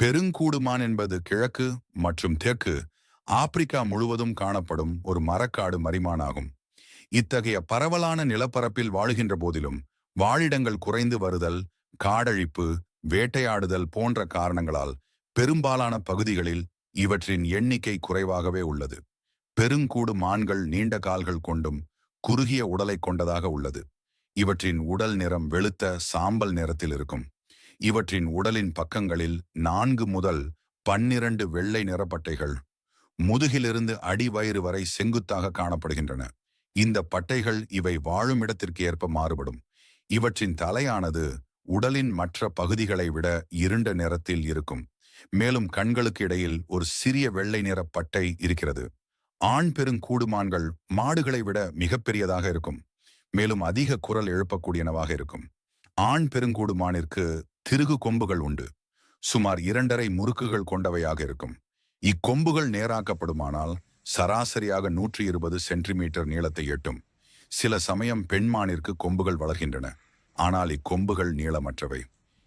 பெருங்கூடுமான் என்பது கிழக்கு மற்றும் தெற்கு ஆப்பிரிக்கா முழுவதும் காணப்படும் ஒரு மரக்காடு மரிமானாகும் இத்தகைய பரவலான நிலப்பரப்பில் வாழுகின்ற போதிலும் வாழிடங்கள் குறைந்து வருதல் காடழிப்பு வேட்டையாடுதல் போன்ற காரணங்களால் பெரும்பாலான பகுதிகளில் இவற்றின் எண்ணிக்கை குறைவாகவே உள்ளது. பெருங்கூடு மான்கள் நீண்ட கால்கள் கொண்டும் குறுகிய உடலை கொண்டதாக உள்ளது. இவற்றின் உடல் நிறம் வெளுத்த சாம்பல் நிறத்தில் இருக்கும். இவற்றின் உடலின் பக்கங்களில் நான்கு முதல் பன்னிரண்டு வெள்ளை நிறப்பட்டைகள் முதுகிலிருந்து அடிவயிறு வரை செங்குத்தாக காணப்படுகின்றன. இந்த பட்டைகள் இவை வாழும் இடத்திற்கு ஏற்ப மாறுபடும். இவற்றின் தலையானது உடலின் மற்ற பகுதிகளை விட இருண்ட நிறத்தில் இருக்கும். மேலும் கண்களுக்கு இடையில் ஒரு சிறிய வெள்ளை நிற பட்டை இருக்கிறது. ஆண் பெருங்கூடுமான்கள் மாடுகளை விட மிகப்பெரியதாக இருக்கும். மேலும் அதிக குரல் எழுப்பக்கூடியனவாக இருக்கும். ஆண் பெருங்கூடுமானிற்கு திருகு கொம்புகள் உண்டு. சுமார் இரண்டரை முறுக்குகள் கொண்டவையாக இருக்கும். இக்கொம்புகள் நேராக்கப்படுமானால் சராசரியாக நூற்றி இருபது சென்டிமீட்டர் நீளத்தை எட்டும். சில சமயம் பெண்மானிற்கு கொம்புகள் வளர்கின்றன. ஆனால் இக்கொம்புகள் நீளமற்றவை.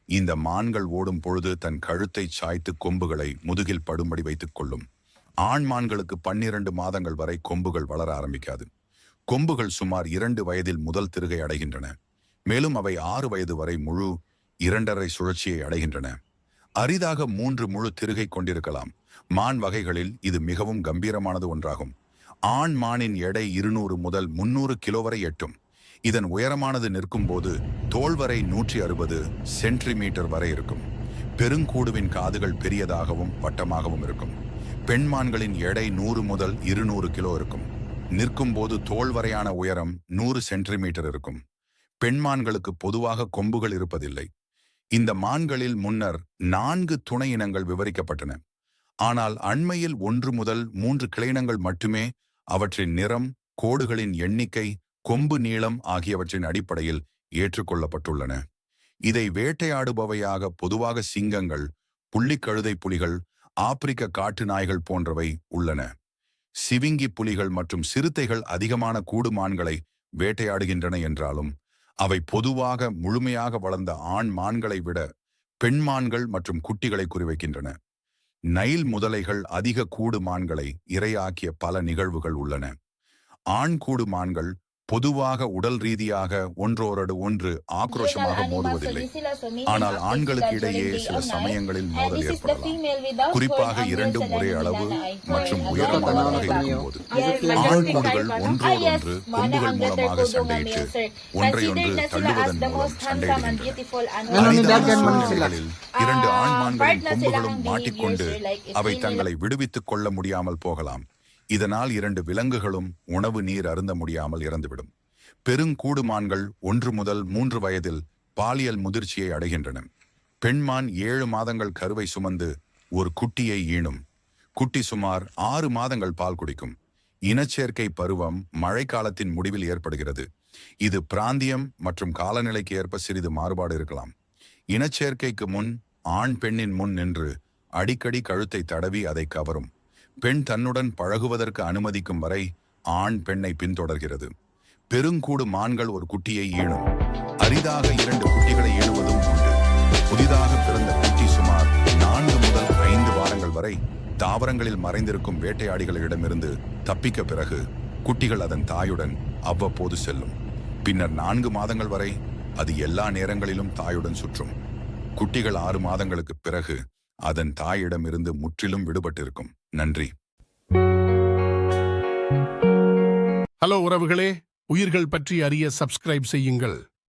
இந்த மான்கள் ஓடும் பொழுது தன் கழுத்தை சாய்த்து கொம்புகளை முதுகில் படும்படி வைத்துக் கொள்ளும். ஆண் மான்களுக்கு பன்னிரண்டு மாதங்கள் வரை கொம்புகள் வளர ஆரம்பிக்காது. கொம்புகள் சுமார் இரண்டு வயதில் முதல் திருகை அடைகின்றன. மேலும் அவை ஆறு வயது வரை முழு இரண்டரை சுழற்சியை அடைகின்றன. அரிதாக மூன்று முழு திருகை கொண்டிருக்கலாம். மான் வகைகளில் இது மிகவும் கம்பீரமானது ஒன்றாகும். ஆண் மானின் எடை இருநூறு முதல் முன்னூறு கிலோ வரை எட்டும். இதன் உயரமானது நிற்கும் போது தோல் வரை நூற்றி அறுபது சென்டிமீட்டர் வரை இருக்கும். பெருங்கூடுவின் காதுகள் பெரியதாகவும் வட்டமாகவும் இருக்கும். பெண்மான்களின் எடை நூறு முதல் இருநூறு கிலோ இருக்கும். நிற்கும் போது தோல் வரையான உயரம் நூறு சென்டிமீட்டர் இருக்கும். பெண்மான்களுக்கு பொதுவாக கொம்புகள் இருப்பதில்லை. இந்த மான்களில் முன்னர் நான்கு துணை இனங்கள் விவரிக்கப்பட்டன. ஆனால் அண்மையில் ஒன்று முதல் மூன்று கிளையினங்கள் மட்டுமே அவற்றின் நிறம் கோடுகளின் எண்ணிக்கை கொம்பு நீளம் ஆகியவற்றின் அடிப்படையில் ஏற்றுக்கொள்ளப்பட்டுள்ளன. இதை வேட்டையாடுபவையாக பொதுவாக சிங்கங்கள் புள்ளிக்கழுதை புலிகள் ஆப்பிரிக்க காட்டு நாய்கள் போன்றவை உள்ளன. சிவிங்கி புலிகள் மற்றும் சிறுத்தைகள் அதிகமான கூடுமான்களை வேட்டையாடுகின்றன என்றாலும் அவை பொதுவாக முழுமையாக வளர்ந்த ஆண் மான்களை விட பெண் மான்கள் மற்றும் குட்டிகளை குறிவைக்கின்றன. நைல் முதலைகள் அதிக கூடு மான்களை இரையாக்கிய பல நிகழ்வுகள் உள்ளன. ஆண் கூடு மான்கள் பொதுவாக உடல் ரீதியாக ஒன்றோரடு ஒன்று ஆக்ரோஷமாக மோதுவதில்லை. ஆனால் ஆண்களுக்கு இடையே சில சமயங்களில் மோதல் ஏற்படலாம். குறிப்பாக இரண்டும் ஒரே அளவு மற்றும் உயரமானதாக இருக்கும்போது ஆண் கூடுகள் ஒன்றோடொன்று கொம்புகள் மூலமாக சண்டையிட்டு ஒன்றையொன்று தள்ளுவதன் மூலம் சண்டையிடுகின்றன இரண்டு ஆண் மான்களின் கொம்புகளும் மாட்டிக்கொண்டு அவை தங்களை விடுவித்துக் கொள்ள முடியாமல் போகலாம். இதனால் இரண்டு விலங்குகளும் உணவு நீர் அருந்த முடியாமல் இறந்துவிடும். பெருங்கூடு மான்கள் ஒன்று முதல் மூன்று வயதில் பாலியல் முதிர்ச்சியை அடைகின்றன. பெண்மான் ஏழு மாதங்கள் கருவை சுமந்து ஒரு குட்டியை ஈணும். குட்டி சுமார் ஆறு மாதங்கள் பால் குடிக்கும். இனச்சேர்க்கை பருவம் மழைக்காலத்தின் முடிவில் ஏற்படுகிறது. இது பிராந்தியம் மற்றும் காலநிலைக்கு ஏற்ப சிறிது மாறுபாடு இருக்கலாம். இனச்சேர்க்கைக்கு முன் ஆண் பெண்ணின் முன் நின்று அடிக்கடி கழுத்தை தடவி அதை கவரும். பெண் தன்னுடன் பழகுவதற்கு அனுமதிக்கும் வரை ஆண் பெண்ணை பின்தொடர்கிறது. பெருங்கூடு மான்கள் ஒரு குட்டியை ஈணும். அரிதாக இரண்டு குட்டிகளை ஈணுவதும் உண்டு. புதிதாக பிறந்த குட்டி சுமார் நான்கு முதல் ஐந்து வாரங்கள் வரை தாவரங்களில் மறைந்திருக்கும் வேட்டையாடிகளிடமிருந்து தப்பிக்க பிறகு குட்டிகள் அதன் தாயுடன் அவ்வப்போது செல்லும். பின்னர் நான்கு மாதங்கள் வரை அது எல்லா நேரங்களிலும் தாயுடன் சுற்றும். குட்டிகள் ஆறு மாதங்களுக்கு பிறகு அதன் தாயிடமிருந்து முற்றிலும் விடுபட்டிருக்கும். நன்றி. ஹலோ உறவுகளே உயிர்கள் பற்றி அறிய சப்ஸ்கிரைப் செய்யுங்கள்.